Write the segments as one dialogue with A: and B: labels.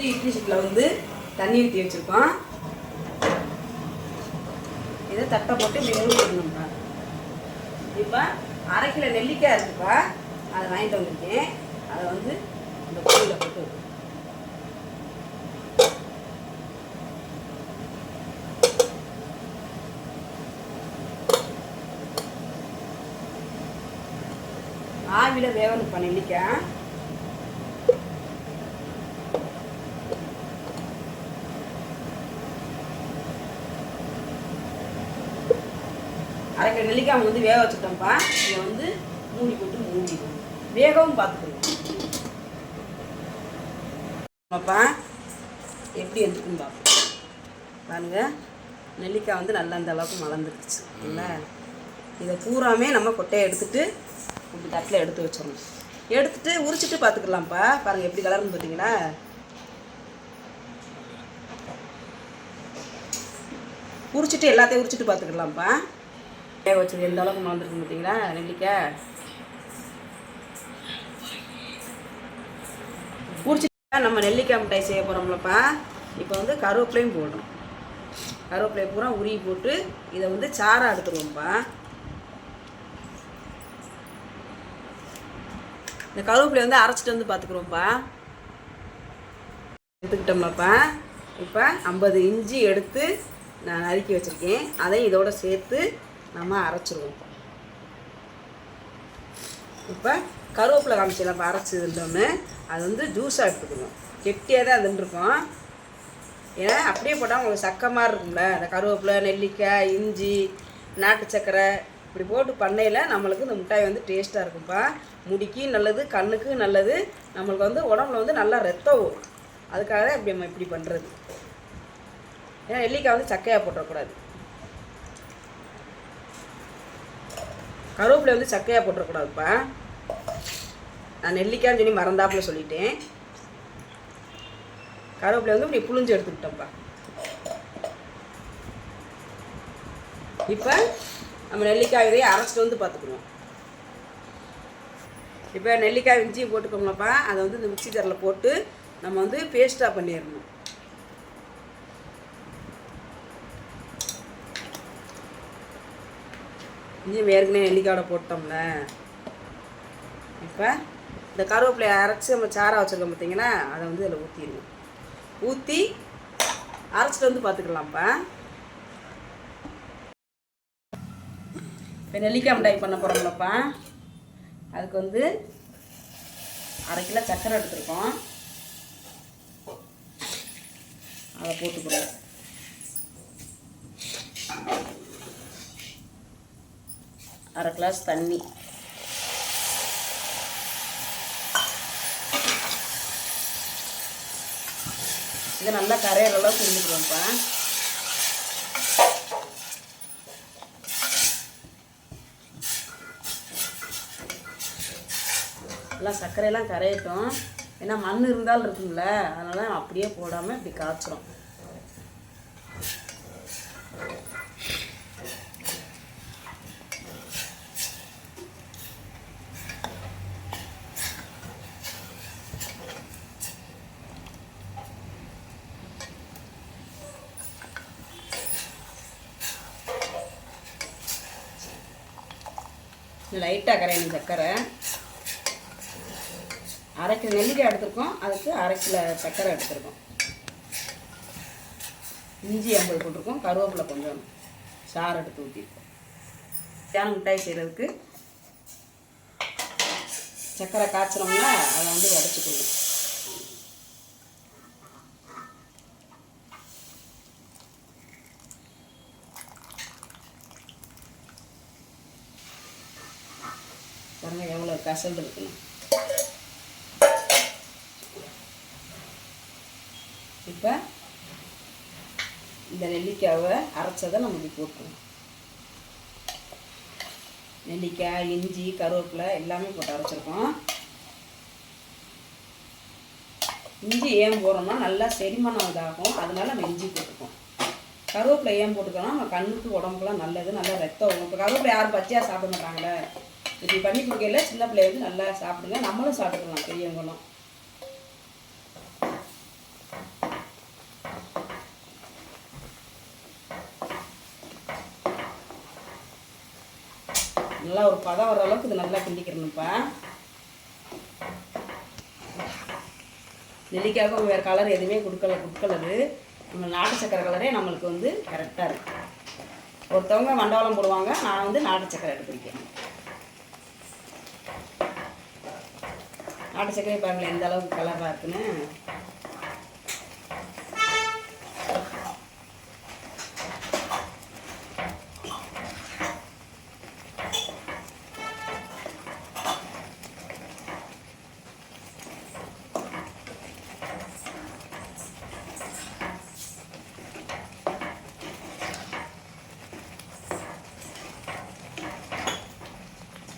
A: இட்லி ஷீட்டில் வந்து தண்ணி ஊற்றி வச்சுருக்கோம். இதை தட்டை போட்டு இப்படி இப்போ அரை கிலோ நெல்லிக்காய் இருக்குப்பா. அதை வாங்கிட்டு வந்திருக்கேன். அதை வந்து இந்த கோயிலில் போட்டு ஆவியில் வேகணும்ப்பா நெல்லிக்காய். நெல்லிக்காய் அவங்க வந்து வேக வச்சுட்டோம்ப்பா. இதை வந்து மூடி போட்டு மூடிடும் வேகவும் பார்த்துக்கணும்ப்பா எப்படி எடுத்துக்கும் பார்ப்போம். பாருங்க நெல்லிக்காய் வந்து நல்லா அந்த அளவுக்கு மலர்ந்துருச்சு. இல்லை? இதை பூராமே நம்ம கொட்டையை எடுத்துகிட்டு இப்படி தட்டில் எடுத்து வச்சிடணும். எடுத்துட்டு உரிச்சிட்டு பார்த்துக்கலாம்ப்பா. பாருங்கள் எப்படி கலர்னு பார்த்தீங்களா? உரிச்சிட்டு எல்லாத்தையும் உரிச்சிட்டு பார்த்துக்கலாம்ப்பா. வேக வச்சது எந்த அளவுக்கு மறந்துருக்கு பார்த்தீங்களா? நெல்லிக்காய். உரிச்சிட்டு நம்ம நெல்லிக்காய் மிட்டாய் செய்ய போகிறோம்லப்பா இப்போ வந்து கருவேப்பிலையும் போடணும். கருவேப்பிலையை பூரா உருவி போட்டு இதை வந்து சாரா எடுத்துருவோம்ப்பா. இந்த கருவேப்பிலையை வந்து அரைச்சிட்டு வந்து பார்த்துக்குறோம்ப்பா. எடுத்துக்கிட்டோம்லப்பா. இப்போ ஐம்பது இஞ்சி எடுத்து நான் நறுக்கி வச்சுருக்கேன். அதையும் இதோட சேர்த்து நம்ம அரைச்சிருவோம் இப்போ. கருவேப்பிலை காமிச்சு நம்ம அரைச்சி இருந்தோம்னு. அது வந்து ஜூஸாக எடுத்துக்கணும். கெட்டியாக தான் இருந்துருக்கும். ஏன்னா அப்படியே போட்டால் உங்களுக்கு சக்கை மாதிரி இருக்கும்ல. அந்த கருவேப்பிலை நெல்லிக்காய் இஞ்சி நாட்டு சக்கரை இப்படி போட்டு பண்ணையில் நம்மளுக்கு இந்த மிட்டாய் வந்து டேஸ்ட்டாக இருக்கும்ப்பா முடிக்கு நல்லது கண்ணுக்கு நல்லது. நம்மளுக்கு வந்து உடம்புல வந்து நல்லா ரத்தம் அதுக்காக தான் இப்படி நம்ம இப்படி பண்ணுறது ஏன்னா நெல்லிக்காய் வந்து சக்கையாக போட்டுறக்கூடாது. கருவேப்பிலை வந்து சக்கையாக போட்டுறக்கூடாதுப்பா. நான் நெல்லிக்காய்னு சொல்லி மறந்தாப்புல சொல்லிட்டேன். கருவேப்பிலை வந்து இப்படி புளிஞ்சு எடுத்துக்கிட்டோம்ப்பா. இப்போ நம்ம நெல்லிக்காய் இதையே அரைச்சிட்டு வந்து பார்த்துக்குவோம் இப்போ நெல்லிக்காய் இஞ்சி போட்டுக்கோங்களப்பா அதை வந்து இந்த மிக்சி ஜாரில் போட்டு நம்ம வந்து பேஸ்ட்டாக பண்ணிடணும். இஞ்சி ஏற்கனவே நெல்லிக்காயோட போட்டோம்ல. இப்போ இந்த கருவேப்பிலையை அரைச்சி நம்ம சாரா வச்சுருக்கோம் பார்த்தீங்கன்னா அதை வந்து அதில் ஊற்றிடணும் ஊற்றி அரைச்சிட்டு வந்து பார்த்துக்கலாம்ப்பா இப்போ. நெல்லிக்காய் மிட்டாய் பண்ண போகிறோம்லப்பா அதுக்கு வந்து அரை கிலோ சர்க்கரை எடுத்துருக்கோம். அதை போட்டுக்கிறோம் அரை கிளாஸ் தண்ணி. இதை நல்லா கரையிற அளவுக்கு இருந்துக்கிறோம்ப்பா எல்லாம் சர்க்கரையெல்லாம் கரையட்டும். ஏன்னா மண் இருந்தாலும் இருக்குங்கள அதனால் அப்படியே போடாமல் இப்படி காய்ச்சிரும். லைட்டாக கரையணும் சர்க்கரை அரை கிலோ நெல்லிக்காய் எடுத்திருக்கோம். அதுக்கு அரை கிலோ சர்க்கரை எடுத்திருக்கோம். இஞ்சி ஐம்பது போட்டிருக்கோம். கருவேப்பிலை கொஞ்சம் சாறு எடுத்து ஊற்றிருக்கோம் தேன் மிட்டாய் செய்கிறதுக்கு சர்க்கரை காய்ச்சினோம்னா அதை வந்து உடச்சிக்கணும் பாருங்கள் எவ்வளோ கசல் இருக்குன்னு. இப்போ இந்த நெல்லிக்காவை அரைச்சதை நம்ம போட்டுருவோம். நெல்லிக்காய் இஞ்சி கருவேப்பிலை எல்லாமே போட்டு அரைச்சிருக்கோம். இஞ்சி ஏன் போடுறோம்னா நல்லா செரிமானம் இதாகும். அதனால நம்ம இஞ்சி போட்டுருக்கோம் கருவேப்பிலை ஏன் போட்டுக்கிறோம்னா நம்ம கண்ணுக்கு உடம்புக்குலாம் நல்லது நல்லா ரத்தம் வரும். இப்போ கருவேப்பிலை யாரும் பச்சையாக சாப்பிட மாட்டாங்களே. இப்படி பண்ணி கொடுக்கல சின்ன பிள்ளைய வந்து நல்லா சாப்பிடுங்க. நம்மளும் சாப்பிட்டுக்கலாம். பெரியவங்களும். நல்லா ஒரு பதம் வர அளவுக்கு இது நல்லா கிண்டிக்கிறணும்ப்பா. நெல்லிக்காக வேறு கலர் எதுவுமே கொடுக்கல கொடுக்கலது நம்ம நாட்டு சக்கரை கலரே நம்மளுக்கு வந்து கரெக்டாக இருக்கும் ஒருத்தவங்க மண்டபலம் போடுவாங்க. நான் வந்து நாட்டு சக்கரை எடுத்துருக்கேன் நாட்டு சக்கரை பாருங்களேன் எந்த அளவுக்கு கலராக இருக்குன்னு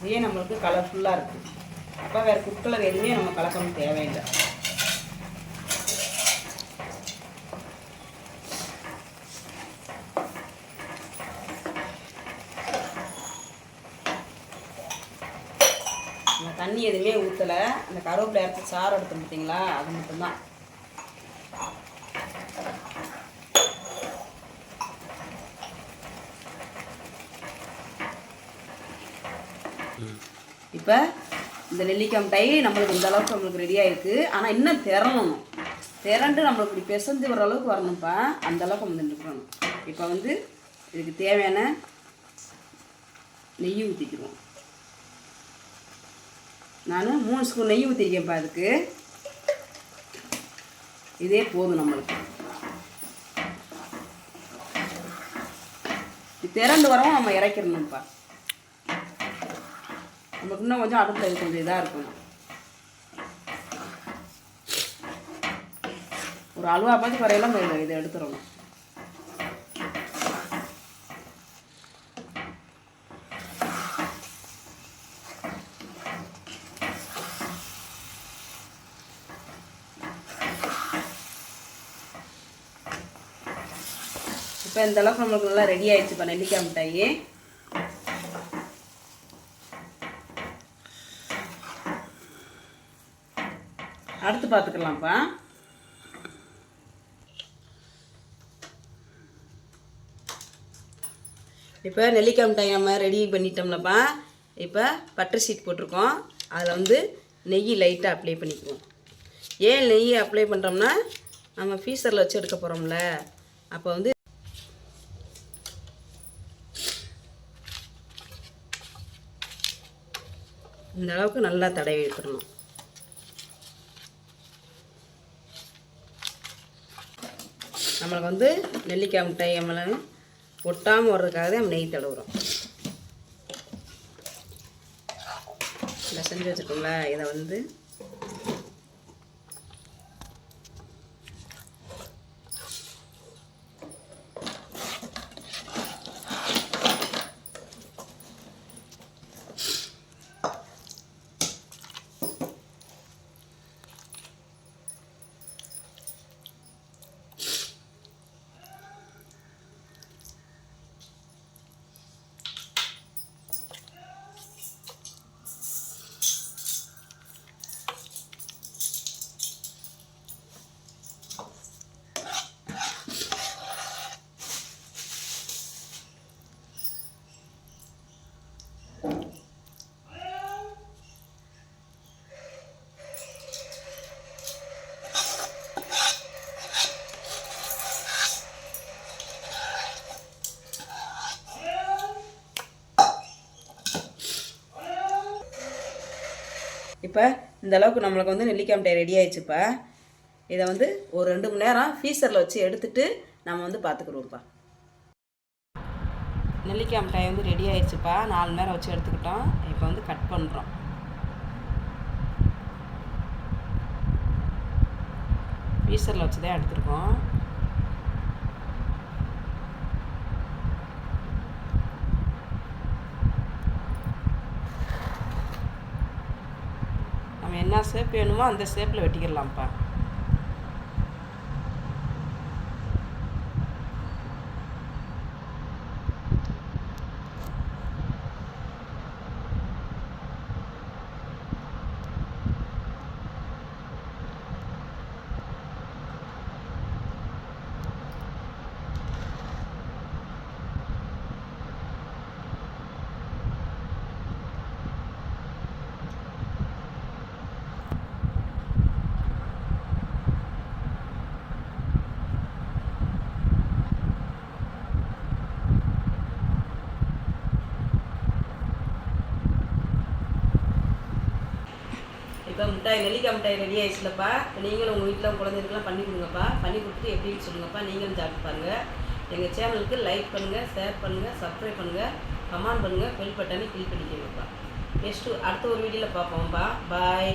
A: இதே நம்மளுக்கு கலர்ஃபுல்லாக இருக்குது அப்போ வேறு கலர் எதுவுமே நம்ம கலக்கணும் தேவையில்லை. தண்ணி எதுவுமே ஊற்றலை அந்த கருவேப்பிலை இறச்சி சாறு எடுத்தோம் பார்த்தீங்களா? அது மட்டும்தான். இப்போ இந்த நெல்லிக்காய் மிட்டாய் நம்மளுக்கு இந்த அளவுக்கு நம்மளுக்கு ரெடி ஆயிருக்கு. ஆனால் இன்னும் திறணும் திரண்டு நம்மளுக்கு இப்படி பிசைஞ்சு வர அளவுக்கு வரணும்ப்பா. அந்த அளவுக்கு நம்ம நின்றுக்கணும் இப்போ வந்து இதுக்கு தேவையான நெய் ஊற்றிக்கிறோம் நான் மூணு ஸ்பூன் நெய் ஊற்றிருக்கேன்ப்பா அதுக்கு. இதே போதும் நம்மளுக்கு. இது திரண்டு வரவும் நம்ம இறக்கிடணும்ப்பா. நமக்கு இன்னும் கொஞ்சம் அடுப்பில் இது கொஞ்சம் இதாக இருக்கணும். ஒரு அழுவா பார்த்து குறையெல்லாம் போயிடும் இதை எடுத்துடணும். இப்போ இந்த அளவுக்கு நம்மளுக்கு நல்லா ரெடி ஆயிடுச்சுப்பா நெல்லிக்காய் மிட்டாயி. அடுத்து பார்த்துக்கலாம்ப்பா. இப்போ நெல்லிக்காய் மிட்டாய் நம்ம ரெடி பண்ணிட்டோம்லப்பா. இப்போ பட்டர் ஷீட் போட்டிருக்கோம். அதில் வந்து நெய் லைட்டாக அப்ளை பண்ணிக்குவோம். ஏன் நெய் அப்ளை பண்ணுறோம்னா நம்ம ஃபீஸரில் வச்சு எடுக்க போகிறோம்ல அப்போ வந்து இந்த அளவுக்கு நல்லா தடவி எடுத்துடணும் நம்மளுக்கு வந்து நெல்லிக்காய் மிட்டாய் நம்மளும் ஒட்டாமல் வர்றதுக்காக தான் நம்ம நெய் தடவுறோம். இதை செஞ்சு வச்சுருக்கோம்ல இதை வந்து இப்போ இந்த அளவுக்கு நம்மளுக்கு வந்து நெல்லிக்காய் மிட்டாய் ரெடி ஆயிடுச்சுப்பா இதை வந்து ஒரு ரெண்டு மணி நேரம் ஃபீஸரில் வச்சு எடுத்துட்டு நம்ம வந்து பார்த்துக்குருவோம்ப்பா நெல்லிக்காய் மிட்டாய் வந்து ரெடி ஆயிடுச்சுப்பா நாலு மணி நேரம் வச்சு எடுத்துக்கிட்டோம். இப்போ வந்து கட் பண்ணுறோம் ஃபீஸரில் வச்சு தான் எடுத்துருக்கோம் நம்ம என்ன ஷேப் வேணுமோ அந்த ஷேப்பில் வெட்டிக்கிடலாம்ப்பா. இப்போ மிட்டாய் நெல்லிக்காய் மிட்டாய் ரெடி ஆயிடுச்சுலப்பா. நீங்களும் உங்கள் வீட்டில் குழந்தைகளுக்குலாம் பண்ணி கொடுங்கப்பா. பண்ணி கொடுத்துட்டு எப்படின்னு சொல்லுங்கப்பா. நீங்களும் சாப்பிட்டு பாருங்கள் எங்கள் சேனலுக்கு லைக் பண்ணுங்கள் ஷேர் பண்ணுங்கள் சப்ஸ்கிரைப் பண்ணுங்கள் கமெண்ட் பண்ணுங்கள் பெல் பட்டனை கிளிக் பண்ணிக்கோங்கப்பா. நெக்ஸ்ட்டு அடுத்த ஒரு வீடியோவில் பார்ப்போம்ப்பா. பாய்